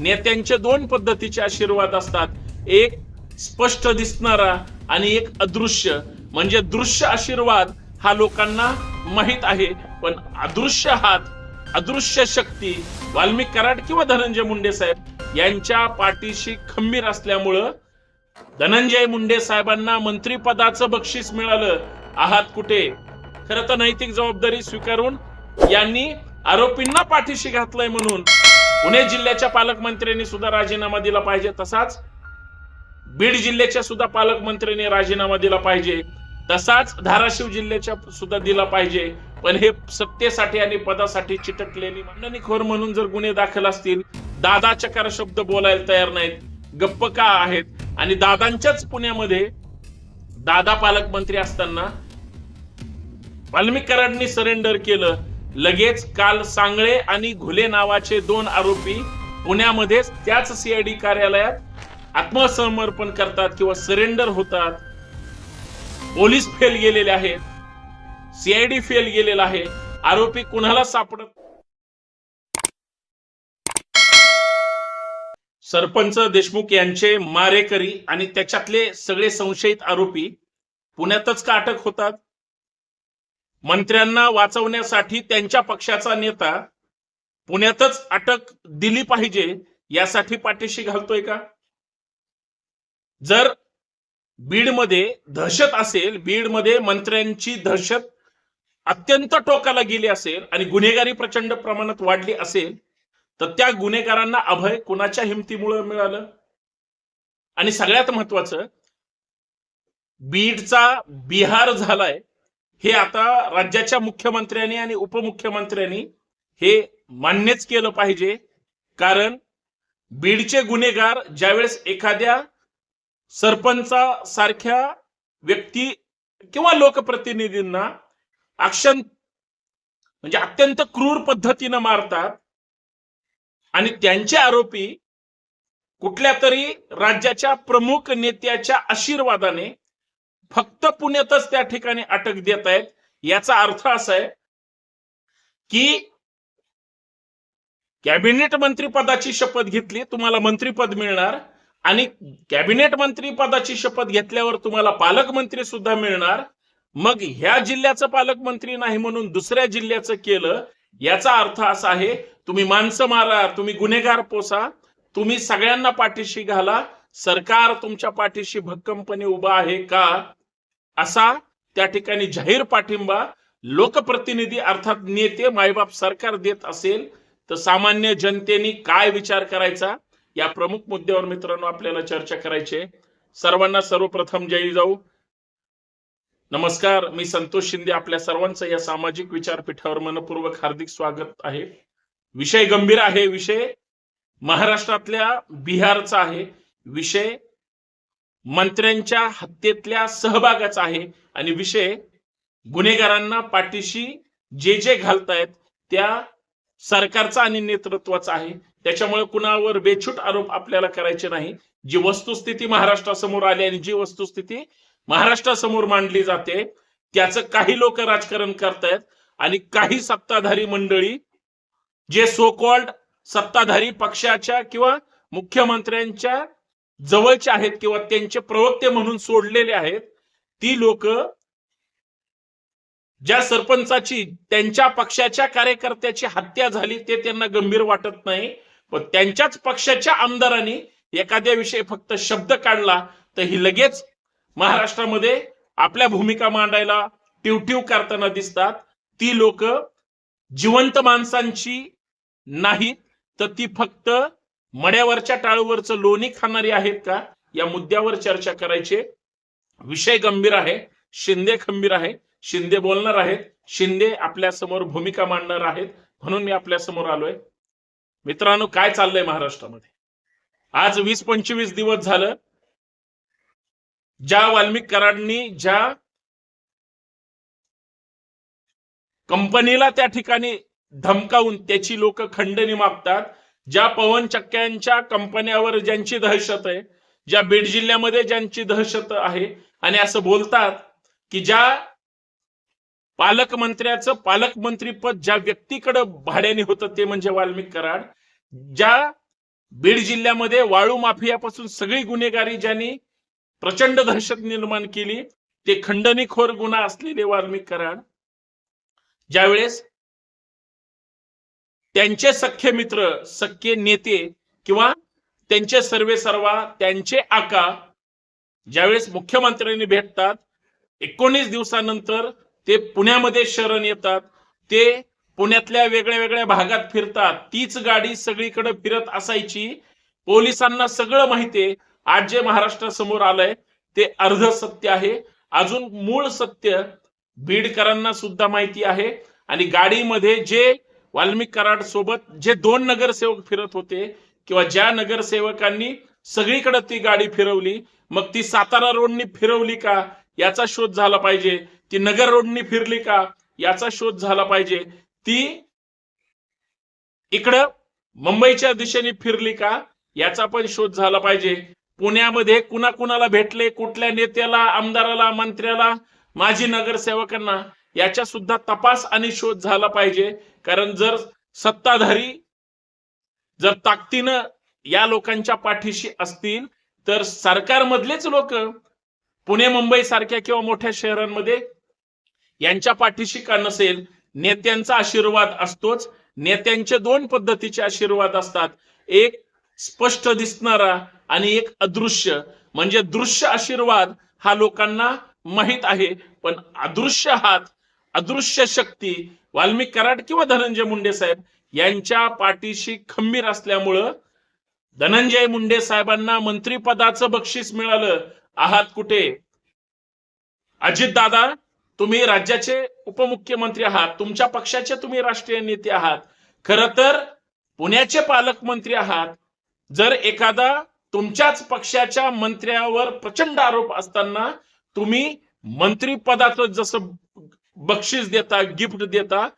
नेत्यांचे दोन पद्धतीचे आशीर्वाद असतात. एक स्पष्ट दिसणारा आणि एक अदृश्य. म्हणजे दृश्य आशीर्वाद हा लोकांना माहीत आहे पण अदृश्य हात अदृश्य शक्ती वाल्मिक कराड किंवा धनंजय मुंडे साहेब यांच्या पाठीशी खंबीर असल्यामुळं धनंजय मुंडे साहेबांना मंत्रीपदाचं बक्षीस मिळालं. आहात कुठे? खरं तर नैतिक जबाबदारी स्वीकारून यांनी आरोपींना पाठीशी घातलंय म्हणून. पुणे जिल्ह्याच्या पालकमंत्र्यांनी सुद्धा राजीनामा दिला पाहिजे. तसाच बीड जिल्ह्याच्या सुद्धा पालकमंत्र्यांनी राजीनामा दिला पाहिजे. तसाच धाराशिव जिल्ह्याच्या सुद्धा दिला पाहिजे. पण हे सत्तेसाठी आणि पदासाठी चिटकलेली मांडणीखोर म्हणून जर गुन्हे दाखल असतील दादा चकार शब्द बोलायला तयार नाहीत गप्प का आहेत? आणि दादांच्याच पुण्यामध्ये दादा पालकमंत्री असताना वाल्मिक कराडनी सरेंडर केलं लगेच काल सांगळे आणि घुले नावाचे दोन आरोपी पुण्यामध्येच त्याच सीआयडी कार्यालयात आत्मसमर्पण करतात किंवा सरेंडर होतात. पोलीस फेल गेलेले आहेत. सीआयडी फेल गेलेला आहे. आरोपी कुणाला सापडत सरपंच देशमुख यांचे मारेकरी आणि त्याच्यातले सगळे संशयित आरोपी पुण्यातच का अटक होतात? मंत्र्यांना वाचवण्यासाठी त्यांच्या पक्षाचा नेता पुण्यातच अटक दिली पाहिजे यासाठी पाठीशी घालतोय का? जर बीडमध्ये दहशत असेल बीडमध्ये मंत्र्यांची दहशत अत्यंत टोकाला गेली असेल आणि गुन्हेगारी प्रचंड प्रमाणात वाढली असेल तर त्या गुन्हेगारांना अभय कुणाच्या हिमतीमुळे मिळालं? आणि सगळ्यात महत्वाचं बीडचा बिहार झालाय हे आता राज्याच्या मुख्यमंत्र्यांनी आणि उपमुख्यमंत्र्यांनी हे मान्यच केलं पाहिजे. कारण बीडचे गुन्हेगार ज्यावेळेस एखाद्या सरपंचा सारख्या व्यक्ती किंवा लोकप्रतिनिधींना अक्षन म्हणजे अत्यंत क्रूर पद्धतीनं मारतात आणि त्यांचे आरोपी कुठल्या तरी राज्याच्या प्रमुख नेत्याच्या आशीर्वादाने फक्त पुण्यातच त्या ठिकाणी अटक देत आहेत. याचा अर्थ असा आहे की कॅबिनेट मंत्री पदाची शपथ घेतली तुम्हाला मंत्रीपद मिळणार. आणि कॅबिनेट मंत्री पदाची शपथ घेतल्यावर तुम्हाला पालकमंत्री सुद्धा मिळणार. मग ह्या जिल्ह्याचं पालकमंत्री नाही म्हणून दुसऱ्या जिल्ह्याचं केलं याचा अर्थ असा आहे तुम्ही माणसं मारा तुम्ही गुन्हेगार पोसा तुम्ही सगळ्यांना पाठीशी घाला. सरकार तुमच्या पाठीशी भक्कमपणे उभा आहे का? असा त्या ठिकाणी जाहीर पाठिंबा लोकप्रतिनिधी अर्थात नेते मायबाप सरकार देत असेल तर सामान्य जनतेने काय विचार करायचा? या प्रमुख मुद्द्यावर मित्रांनो आपल्याला चर्चा करायची सर्वांना सर्वप्रथम जय जाऊ. नमस्कार मी संतोष शिंदे आपल्या सर्वांचं या सामाजिक विचारपीठावर मनपूर्वक हार्दिक स्वागत आहे. विषय गंभीर आहे विषय महाराष्ट्रातल्या बिहारचा आहे. विषय मंत्र्यांच्या हत्येतल्या सहभागाचा आहे. आणि विषय गुन्हेगारांना पाठीशी जे जे घालतायत त्या सरकारचा आणि नेतृत्वाचा आहे. त्याच्यामुळे कुणावर बेछूट आरोप आपल्याला करायचे नाही. जी वस्तुस्थिती महाराष्ट्रासमोर आली आणि जी वस्तुस्थिती महाराष्ट्रासमोर मांडली जाते त्याचं काही लोक राजकारण करतायत आणि काही सत्ताधारी मंडळी जे सो कॉल्ड सत्ताधारी पक्षाच्या किंवा मुख्यमंत्र्यांच्या जवळचे आहेत किंवा त्यांचे प्रवक्ते म्हणून सोडलेले आहेत ती लोक ज्या सरपंचाची त्यांच्या पक्षाच्या कार्यकर्त्याची हत्या झाली ते त्यांना गंभीर वाटत नाही. पण त्यांच्याच पक्षाच्या आमदारांनी एखाद्या विषयी फक्त शब्द काढला तर ही लगेच महाराष्ट्रामध्ये आपल्या भूमिका मांडायला टिवटिव करताना दिसतात. ती लोक जिवंत माणसांची नाहीत तर ती फक्त मड्यावरच्या टाळूवरचं लोणी खाणारी आहेत का? या मुद्द्यावर चर्चा करायची विषय गंभीर आहे शिंदे खंबीर आहे शिंदे बोलणार आहेत शिंदे आपल्यासमोर भूमिका मांडणार आहेत म्हणून मी आपल्यासमोर आलोय. मित्रांनो काय चाललंय महाराष्ट्रामध्ये? आज वीस पंचवीस दिवस झालं. ज्या वाल्मिक कराडनी ज्या कंपनीला त्या ठिकाणी धमकावून त्याची लोक खंडणी मागतात ज्या पवन चक्क्यांच्या कंपन्यावर ज्यांची दहशत आहे ज्या बीड जिल्ह्यामध्ये ज्यांची दहशत आहे आणि असं बोलतात की ज्या पालकमंत्र्याचं पालकमंत्री पद ज्या व्यक्तीकडे भाड्याने होतं ते म्हणजे वाल्मिक कराड. ज्या बीड जिल्ह्यामध्ये वाळू माफियापासून सगळी गुन्हेगारी ज्यांनी प्रचंड दहशत निर्माण केली ते खंडणीखोर गुन्हा असलेले वाल्मिक कराड. ज्यावेळेस त्यांचे सख्खे मित्र सख्खे नेते किंवा त्यांचे सर्वे सर्वा त्यांचे आका ज्यावेळेस मुख्यमंत्र्यांनी भेटतात एकोणीस दिवसानंतर ते पुण्यामध्ये शरण येतात. ते पुण्यातल्या वेगळ्या वेगळ्या भागात फिरतात. तीच गाडी सगळीकडे फिरत असायची. पोलिसांना सगळं माहितीये आज जे महाराष्ट्रासमोर आलंय ते अर्ध सत्य आहे. अजून मूळ सत्य बीडकरांना सुद्धा माहिती आहे. आणि गाडीमध्ये जे वाल्मिक कराड सोबत जे दोन नगरसेवक फिरत होते किंवा ज्या नगरसेवकांनी सगळीकडे ती गाडी फिरवली मग ती सातारा रोडनी फिरवली का? याचा शोध झाला पाहिजे. ती नगर रोडनी फिरली का? याचा शोध झाला पाहिजे. ती इकडं मुंबईच्या दिशेने फिरली का? याचा पण शोध झाला पाहिजे. पुण्यामध्ये कुणा कुणाला भेटले कुठल्या नेत्याला आमदाराला मंत्र्याला? माजी नगरसेवकांना याच्या सुद्धा तपास आणि शोध झाला पाहिजे. कारण जर सत्ताधारी जर ताकदीनं या लोकांच्या पाठीशी असतील तर सरकारमधलेच लोक पुणे मुंबई सारख्या किंवा मोठ्या शहरांमध्ये यांच्या पाठीशी का नसेल नेत्यांचा आशीर्वाद असतोच. नेत्यांचे दोन पद्धतीचे आशीर्वाद असतात. एक स्पष्ट दिसणारा आणि एक अदृश्य. म्हणजे दृश्य आशीर्वाद हा लोकांना माहीत आहे पण अदृश्य हात अदृश्य शक्ती वाल्मिक कराड किंवा धनंजय मुंडे साहेब यांच्या पाठीशी खंबीर असल्यामुळं धनंजय मुंडे साहेबांना मंत्रिपदाचं बक्षीस मिळालं. आहात कुठे? अजित दादा तुम्ही राज्याचे उपमुख्यमंत्री आहात तुमच्या पक्षाचे तुम्ही राष्ट्रीय नेते आहात. खर तर पुण्याचे पालकमंत्री आहात. जर एखादा तुमच्याच पक्षाच्या मंत्र्यावर प्रचंड आरोप असताना तुम्ही मंत्रिपदाचं जसं बक्षीस देता गिफ्ट देता.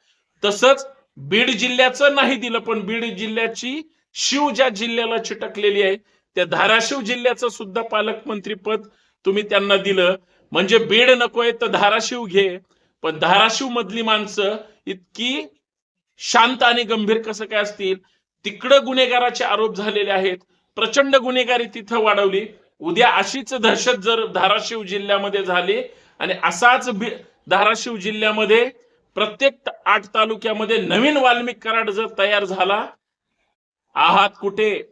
तसंच बीड जिल्ह्याचं नाही दिलं पण बीड जिल्ह्याची शिव ज्या जिल्ह्याला चिटकलेली आहे त्या धाराशिव जिल्ह्याचं सुद्धा पालकमंत्री पद तुम्ही त्यांना दिलं. म्हणजे बीड नकोय तर धाराशिव घे. पण धाराशिव मधली माणसं इतकी शांत आणि गंभीर कसं काय असतील? तिकडं गुन्हेगाराचे आरोप झालेले आहेत. प्रचंड गुन्हेगारी तिथं वाढवली. उद्या अशीच दहशत जर धाराशिव जिल्ह्यामध्ये झाली आणि असाच धाराशिव जिल्ह्यामध्ये प्रत्येक आठ तालुक्यामध्ये नवीन वाल्मिक कराड जर तयार झाला आहात कुठे?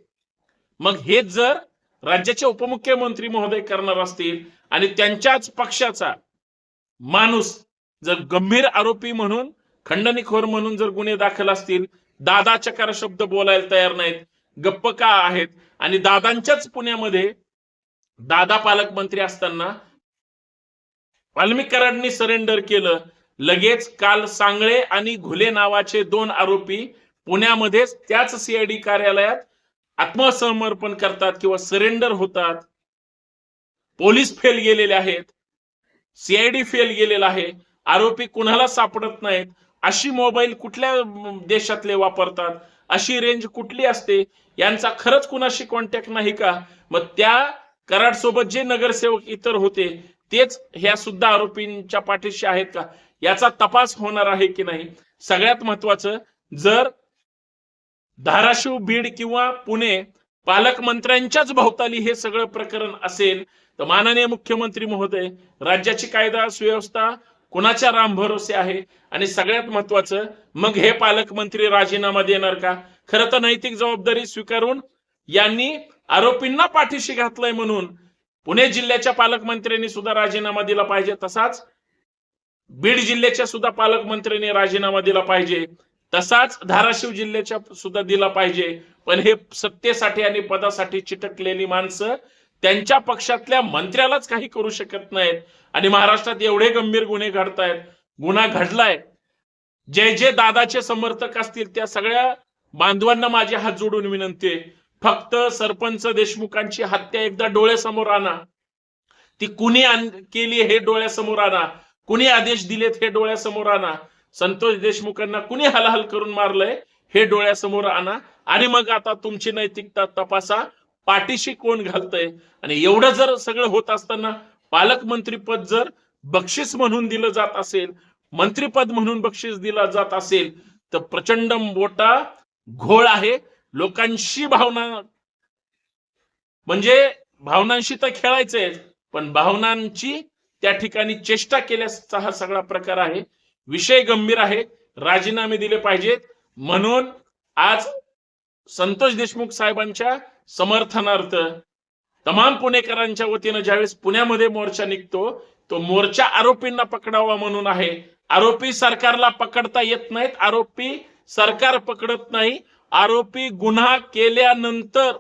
मग हेच जर राज्याचे उपमुख्यमंत्री महोदय करणार असतील आणि त्यांच्याच पक्षाचा माणूस जर गंभीर आरोपी म्हणून खंडणीखोर म्हणून जर गुन्हे दाखल असतील दादा चकार शब्द बोलायला तयार नाहीत गप्प का आहेत? आणि दादांच्याच पुण्यामध्ये दादा पालकमंत्री असताना वाल्मिक सरेंडर केलं. लगेच काल सांगळे आणि घुले नावाचे दोन आरोपी पुण्यामध्येच त्याच सीआयडी कार्यालयात आत्मसमर्पण करतात किंवा सरेंडर होतात. पोलीस फेल गेलेले आहेत. सीआयडी फेल गेलेला आहे. आरोपी कुणाला सापडत नाहीत. अशी मोबाईल कुठल्या देशातले वापरतात? अशी रेंज कुठली असते? यांचा खरंच कुणाशी कॉन्टॅक्ट नाही का? मग त्या कराड सोबत जे नगरसेवक इतर होते तेच ह्या सुद्धा आरोपींच्या पाठीशी आहेत का? याचा तपास होणार आहे की नाही? सगळ्यात महत्वाचं जर धाराशिव बीड किंवा पुणे पालकमंत्र्यांच्याच भोवताली हे सगळं प्रकरण असेल तर माननीय मुख्यमंत्री महोदय राज्याची कायदा सुव्यवस्था कुणाच्या राम भरोसे आहे? आणि सगळ्यात महत्वाचं मग हे पालकमंत्री राजीनामा देणार का? खरं तर नैतिक जबाबदारी स्वीकारून यांनी आरोपींना पाठीशी घातलंय म्हणून पुणे जिल्ह्याच्या पालकमंत्र्यांनी सुद्धा राजीनामा दिला पाहिजे तसाच बीड जिल्ह्याच्या सुद्धा पालकमंत्र्यांनी राजीनामा दिला पाहिजे तसाच धाराशिव जिल्ह्याच्या सुद्धा दिला पाहिजे. पण हे सत्तेसाठी आणि पदासाठी चिटकलेली माणसं त्यांच्या पक्षातल्या मंत्र्यालाच काही करू शकत नाहीत. आणि महाराष्ट्रात एवढे गंभीर गुन्हे घडतायत गुन्हा घडलाय. जे जे दादाचे समर्थक असतील त्या सगळ्या बांधवांना माझे हात जोडून विनंती आहे. फक्त सरपंच देशमुखांची हत्या एकदा डोळ्यासमोर आणा. ती कुणी केली हे डोळ्यासमोर आणा. कुणी आदेश दिलेत हे डोळ्यासमोर आणा. संतोष देशमुखांना कुणी हलहल करून मारलंय हे डोळ्यासमोर आणा. आणि मग आता तुमची नैतिकता तपासा. पाठीशी कोण घालतंय? आणि एवढं जर सगळं होत असताना पालकमंत्रीपद जर बक्षीस म्हणून दिलं जात असेल मंत्रीपद म्हणून बक्षीस दिला जात असेल तर प्रचंड मोठा घोळ आहे. लोकांशी भावना. म्हणजे भावनांशी तर खेळायचंय पण भावनांची त्या ठिकाणी चेष्टा केल्याचा हा सगळा प्रकार आहे. विषय गंभीर आहे. राजीनामे दिले पाहिजेत. म्हणून आज संतोष देशमुख साहेबांच्या समर्थनार्थ तमाम पुणेकरांच्या वतीनं ज्यावेळेस पुण्यामध्ये मोर्चा निघतो तो मोर्चा आरोपींना पकडावा म्हणून आहे. आरोपी सरकारला पकडता येत नाहीत. आरोपी सरकार पकडत नाही. आरोपी गुन्हा केल्यानंतर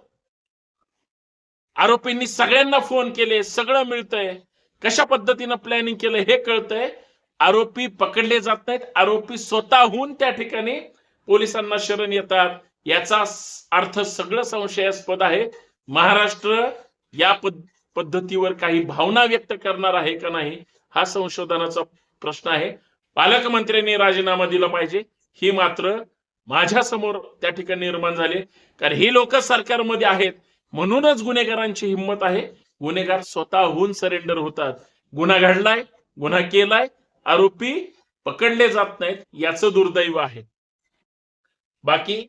आरोपींनी सगळ्यांना फोन केले सगळं मिळतंय. कशा पद्धतीनं प्लॅनिंग केलं हे कळतंय. आरोपी पकडले जात नाहीत. आरोपी स्वतःहून त्या ठिकाणी पोलिसांना शरण येतात. याचा अर्थ सगळं संशयास्पद आहे. महाराष्ट्र या पद्धतीवर काही भावना व्यक्त करणार आहे का नाही हा संशोधनाचा प्रश्न आहे. पालकमंत्र्यांनी राजीनामा दिला पाहिजे. ही मात्र माझ्यासमोर त्या ठिकाणी निर्माण झाले कारण ही लोक सरकारमध्ये आहेत. म्हणूनच गुन्हेगारांची हिंमत आहे. गुन्हेगार स्वतःहून सरेंडर होतात. गुन्हा घडलाय गुन्हा केलाय आरोपी पकडले जात नाहीत याचं दुर्दैव आहे. बाकी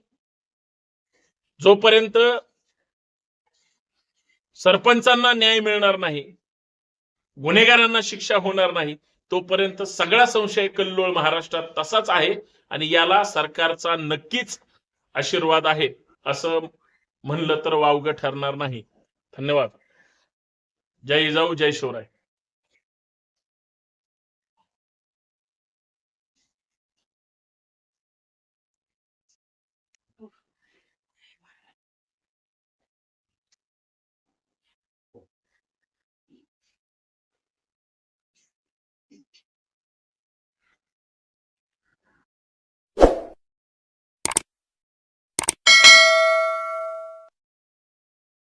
जोपर्यंत सरपंचांना न्याय मिळणार नाही गुन्हेगारांना शिक्षा होणार नाही तोपर्यंत सगळा संशय कल्लोळ महाराष्ट्रात तसाच आहे. आणि याला सरकारचा नक्कीच आशीर्वाद आहे असं म्हणलं तर वावगं ठरणार नाही. धन्यवाद. जय जाऊ जय शिवराय.